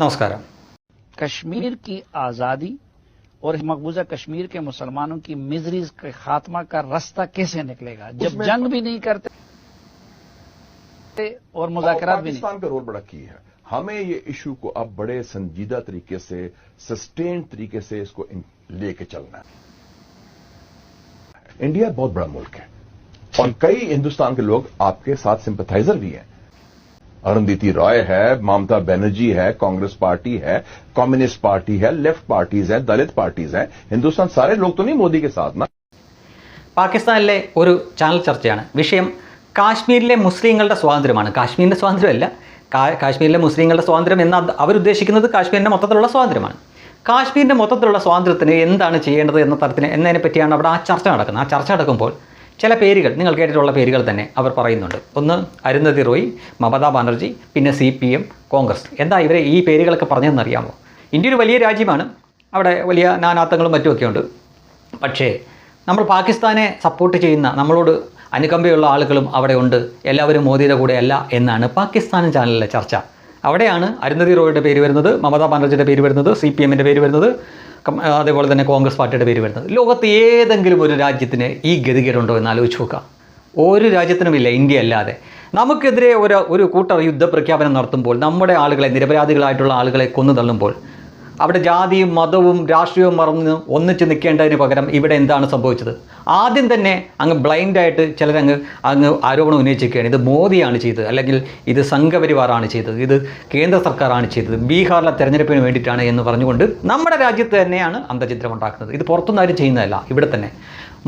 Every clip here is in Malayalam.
നമസ്കാരം कश्मीर की आज़ादी और मकबूजा कश्मीर के मुसलमानों की मिजरीज के खात्मा का रास्ता कैसे निकलेगा जब उसमें- जंग भी नहीं करते और मुजाकरात भी नहीं पाकिस्तान का रोल बड़ा की है हमें ये इशू को अब बड़े संजीदा तरीके से सस्टेन तरीके से इसको इन- लेके चलना है इंडिया बहुत बड़ा मुल्क है और कई हिंदुस्तान के लोग आपके साथ सिंपथाइजर भी हैं अरुंधति रॉय है ममता बनर्जी है कांग्रेस पार्टी है कम्युनिस्ट पार्टी है लेफ्ट पार्टीज है दलित पार्टीज हैं हिंदुस्तान सारे लोग तो नहीं मोदी के साथ ना പാകിസ്ഥാനിലെ ഒരു ചാനൽ ചർച്ചയാണ് വിഷയം കാശ്മീരിലെ മുസ്ലിങ്ങളുടെ സ്വാതന്ത്ര്യമാണ് കാശ്മീരിൻ്റെ സ്വാതന്ത്ര്യമല്ല കാ- കാശ്മീരിലെ മുസ്ലിങ്ങളുടെ സ്വാതന്ത്ര്യം എന്ന് അത് അവരുദ്ദേശിക്കുന്നത് കാശ്മീരിൻ്റെ മൊത്തത്തിലുള്ള സ്വാതന്ത്ര്യമാണ് കാശ്മീരിൻ്റെ മൊത്തത്തിലുള്ള സ്വാതന്ത്ര്യത്തിന് എന്താണ് ചെയ്യേണ്ടത് എന്ന തരത്തിന് എന്നതിനെ പറ്റിയാണ് അവിടെ ആ ചർച്ച നടക്കുന്നത് ആ ചർച്ച നടക്കുമ്പോൾ ചില പേരുകൾ നിങ്ങൾ കേട്ടിട്ടുള്ള പേരുകൾ തന്നെ അവർ പറയുന്നുണ്ട്. ഒന്ന് അരുന്ധതി റോയ് മമതാ ബാനർജി പിന്നെ സി പി എം കോൺഗ്രസ്. എന്താ ഇവരെ ഈ പേരുകളൊക്കെ പറഞ്ഞതെന്ന് അറിയാമോ? ഇന്ത്യ ഒരു വലിയ രാജ്യമാണ്. അവിടെ വലിയ നാനാത്വങ്ങളും മറ്റുമൊക്കെ ഉണ്ട് പക്ഷേ നമ്മൾ പാകിസ്ഥാനെ സപ്പോർട്ട് ചെയ്യുന്ന നമ്മളോട് അനുകമ്പയുള്ള ആളുകളും അവിടെ ഉണ്ട്. എല്ലാവരും മോദിയുടെ കൂടെ അല്ല എന്നാണ് പാകിസ്ഥാൻ ചാനലിലെ ചർച്ച. അവിടെയാണ് അരുന്ധതി റോയുടെ പേര് വരുന്നത് മമതാ ബാനർജിയുടെ പേര് വരുന്നത് സി പി എമ്മിന്റെ പേര് വരുന്നത്. അതേപോലെ തന്നെ കോൺഗ്രസ് പാർട്ടിയുടെ പേര് വരുന്നത്. ലോകത്ത് ഏതെങ്കിലും ഒരു രാജ്യത്തിന് ഈ ഗതികേടുണ്ടോ എന്ന് ആലോചിച്ച് നോക്കുക. ഒരു രാജ്യത്തിനുമില്ല ഇന്ത്യ അല്ലാതെ. നമുക്കെതിരെ ഒരു ഒരു കൂട്ടർ യുദ്ധപ്രഖ്യാപനം നടത്തുമ്പോൾ നമ്മുടെ ആളുകളെ നിരപരാധികളായിട്ടുള്ള ആളുകളെ കൊന്നു തള്ളുമ്പോൾ അവിടെ ജാതിയും മതവും രാഷ്ട്രീയവും മറന്ന് ഒന്നിച്ച് നിൽക്കേണ്ടതിന് പകരം ഇവിടെ എന്താണ് സംഭവിച്ചത്? ആദ്യം തന്നെ അങ്ങ് ബ്ലൈൻഡായിട്ട് ചിലരങ്ങ് അങ്ങ് ആരോപണം ഉന്നയിച്ചിരിക്കുകയാണ്. ഇത് മോദിയാണ് ചെയ്തത്. അല്ലെങ്കിൽ ഇത് സംഘപരിവാറാണ് ചെയ്തത്. ഇത് കേന്ദ്ര സർക്കാരാണ് ചെയ്തത്. ബീഹാറിലെ തെരഞ്ഞെടുപ്പിന് വേണ്ടിയിട്ടാണ് എന്ന് പറഞ്ഞുകൊണ്ട് നമ്മുടെ രാജ്യത്ത് തന്നെയാണ് അന്തചിത്രം ഉണ്ടാക്കുന്നത്. ഇത് പുറത്തുനിന്ന് ആരും ചെയ്യുന്നതല്ല. ഇവിടെ തന്നെ.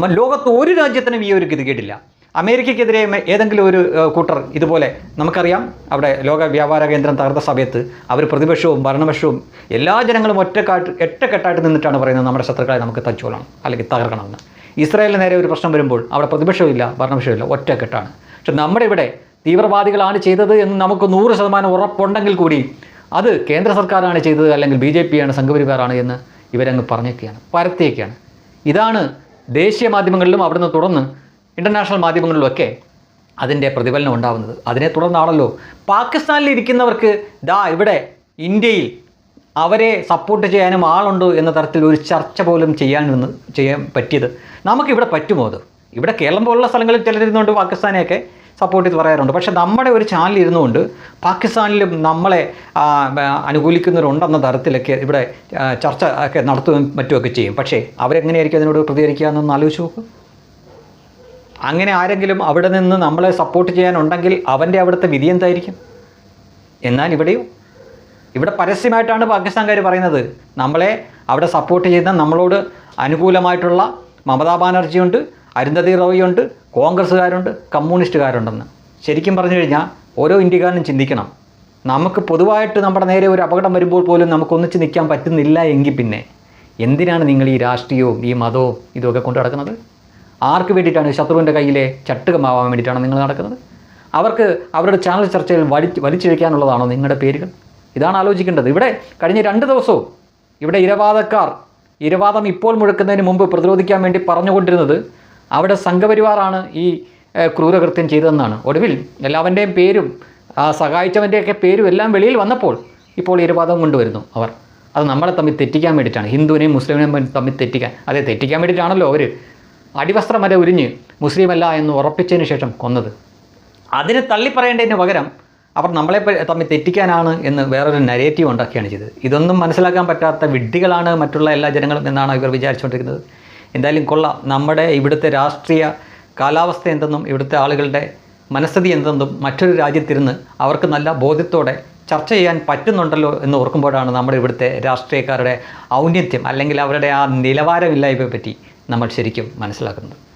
ലോകത്ത് ഒരു രാജ്യത്തിനും ഈ ഒരു ഗതികേടില്ല അമേരിക്കയ്ക്കെതിരെ ഏതെങ്കിലും ഒരു കൂട്ടർ ഇതുപോലെ നമുക്കറിയാം അവിടെ ലോക വ്യാപാര കേന്ദ്രം തകർത്ത സമയത്ത് അവർ പ്രതിപക്ഷവും ഭരണപക്ഷവും എല്ലാ ജനങ്ങളും ഒറ്റക്കാട്ട് ഒറ്റക്കെട്ടായിട്ട് നിന്നിട്ടാണ് പറയുന്നത് നമ്മുടെ ശത്രുക്കളെ നമുക്ക് തച്ചോളാം അല്ലെങ്കിൽ തകർക്കണമെന്ന്. ഇസ്രായേലിന് നേരെ ഒരു പ്രശ്നം വരുമ്പോൾ അവിടെ പ്രതിപക്ഷമില്ല ഭരണപക്ഷമില്ല ഒറ്റക്കെട്ടാണ്. പക്ഷെ നമ്മുടെ ഇവിടെ തീവ്രവാദികളാണ് ചെയ്തത് എന്ന് നമുക്ക് നൂറ് ശതമാനം ഉറപ്പുണ്ടെങ്കിൽ കൂടി അത് കേന്ദ്ര സർക്കാരാണ് ചെയ്തത് അല്ലെങ്കിൽ ബി ജെ പിയാണ് സംഘപരിവാറാണ് എന്ന് ഇവരങ്ങ് പറഞ്ഞൊക്കെയാണ് പരത്തിയൊക്കെയാണ്. ഇതാണ് ദേശീയ മാധ്യമങ്ങളിലും അവിടുന്ന് തുടർന്ന് ഇന്റർനാഷണൽ മാധ്യമങ്ങളിലുമൊക്കെ അതിന്റെ പ്രതിഫലനം ഉണ്ടാവുന്നത്. അതിനെ തുടർന്നാണല്ലോ പാകിസ്ഥാനിൽ ഇരിക്കുന്നവർക്ക് ദാ ഇവിടെ ഇന്ത്യയിൽ അവരെ സപ്പോർട്ട് ചെയ്യാനും ആളുണ്ട് എന്ന തരത്തിൽ ഒരു ചർച്ച പോലും ചെയ്യാൻ നിന്ന് ചെയ്യാൻ പറ്റിയത്. നമുക്കിവിടെ പറ്റുമോ അത്? ഇവിടെ കേരളം പോലുള്ള സ്ഥലങ്ങളിൽ ചിലരിരുന്നുകൊണ്ട് പാകിസ്ഥാനെയൊക്കെ സപ്പോർട്ട് ചെയ്ത് പറയാറുണ്ട്. പക്ഷേ നമ്മുടെ ഒരു ചാനൽ ഇരുന്നുകൊണ്ട് പാകിസ്ഥാനിലും നമ്മളെ അനുകൂലിക്കുന്നവരുണ്ടെന്ന തരത്തിലൊക്കെ ഇവിടെ ചർച്ച ഒക്കെ നടത്തുകയും മറ്റുമൊക്കെ ചെയ്യും. പക്ഷേ അവരെങ്ങനെയായിരിക്കും അതിനോട് പ്രതികരിക്കുക എന്നൊന്ന് ആലോചിച്ച് നോക്കും. അങ്ങനെ ആരെങ്കിലും അവിടെ നിന്ന് നമ്മളെ സപ്പോർട്ട് ചെയ്യാനുണ്ടെങ്കിൽ അവന്റെ അവിടുത്തെ വിധി എന്തായിരിക്കും? എന്നാൽ ഇവിടെയോ ഇവിടെ പരസ്യമായിട്ടാണ് പാകിസ്ഥാൻകാർ പറയുന്നത്. നമ്മളെ അവിടെ സപ്പോർട്ട് ചെയ്യുന്ന നമ്മളോട് അനുകൂലമായിട്ടുള്ള മമതാ ബാനർജിയുണ്ട് അരുന്ധതി റോയിയുണ്ട് കോൺഗ്രസ്സുകാരുണ്ട് കമ്മ്യൂണിസ്റ്റുകാരുണ്ടെന്ന്. ശരിക്കും പറഞ്ഞു കഴിഞ്ഞാൽ ഓരോ ഇന്ത്യക്കാരനും ചിന്തിക്കണം. നമുക്ക് പൊതുവായിട്ട് നമ്മുടെ നേരെ ഒരു അപകടം വരുമ്പോൾ പോലും നമുക്ക് ഒന്നിച്ച് നിൽക്കാൻ പറ്റുന്നില്ല എങ്കിൽ പിന്നെ എന്തിനാണ് നിങ്ങൾ ഈ രാഷ്ട്രീയവും ഈ മതവും ഇതൊക്കെ കൊണ്ടു നടക്കുന്നത്? ആർക്ക് വേണ്ടിയിട്ടാണ് ശത്രുവിന്റെ കയ്യിലെ ചട്ടുകമാവാൻ വേണ്ടിയിട്ടാണ് നിങ്ങൾ നടക്കുന്നത്? അവർക്ക് അവരുടെ ചാനൽ ചർച്ചയിൽ വലി വലിച്ചിഴയ്ക്കാനുള്ളതാണോ നിങ്ങളുടെ പേരുകൾ? ഇതാണ് ആലോചിക്കേണ്ടത്. ഇവിടെ കഴിഞ്ഞ രണ്ട് ദിവസവും ഇവിടെ ഇരവാദക്കാർ ഇരവാദം ഇപ്പോൾ മുഴക്കുന്നതിന് മുമ്പ് പ്രതിരോധിക്കാൻ വേണ്ടി പറഞ്ഞുകൊണ്ടിരുന്നത് അവിടെ സംഘപരിവാറാണ് ഈ ക്രൂരകൃത്യം ചെയ്തതെന്നാണ്. ഒടുവിൽ എല്ലാവന്റെയും പേരും ആ സഹായിച്ചവന്റെയൊക്കെ പേരും എല്ലാം വെളിയിൽ വന്നപ്പോൾ ഇപ്പോൾ ഇരവാദം കൊണ്ടുവരുന്നു അവർ. അത് നമ്മളെ തമ്മിൽ തെറ്റിക്കാൻ വേണ്ടിയിട്ടാണ്. ഹിന്ദുവിനെയും മുസ്ലിമിനെയും തമ്മിൽ തെറ്റിക്കാൻ. അതെ തെറ്റിക്കാൻ വേണ്ടിയിട്ടാണല്ലോ അവർ അടിവസ്ത്രം വരെ ഉരിഞ്ഞ് മുസ്ലിമല്ല എന്ന് ഉറപ്പിച്ചതിന് ശേഷം കൊന്നത്. അതിന് തള്ളിപ്പറയേണ്ടതിന് പകരം അവർ നമ്മളെ തമ്മിൽ തെറ്റിക്കാനാണ് എന്ന് വേറൊരു നരേറ്റീവ് ഉണ്ടാക്കിയാണ് ചെയ്തത്. ഇതൊന്നും മനസ്സിലാക്കാൻ പറ്റാത്ത വിഡ്ഢികളാണ് മറ്റുള്ള എല്ലാ ജനങ്ങളും എന്നാണ് ഇവർ വിചാരിച്ചുകൊണ്ടിരിക്കുന്നത്. എന്തായാലും കൊള്ളാം. നമ്മുടെ ഇവിടുത്തെ രാഷ്ട്രീയ കാലാവസ്ഥ എന്തെന്നും ഇവിടുത്തെ ആളുകളുടെ മനസ്ഥിതി എന്തെന്നും മറ്റൊരു രാജ്യത്തിരുന്ന് അവർക്ക് നല്ല ബോധ്യത്തോടെ ചർച്ച ചെയ്യാൻ പറ്റുന്നുണ്ടല്ലോ എന്ന് ഓർക്കുമ്പോഴാണ് നമ്മുടെ ഇവിടുത്തെ രാഷ്ട്രീയക്കാരുടെ ഔന്നത്യം അല്ലെങ്കിൽ അവരുടെ ആ നിലവാരമില്ലായ്മയെ പറ്റി നമ്മൾ ശരിക്കും മനസ്സിലാക്കുന്നത്.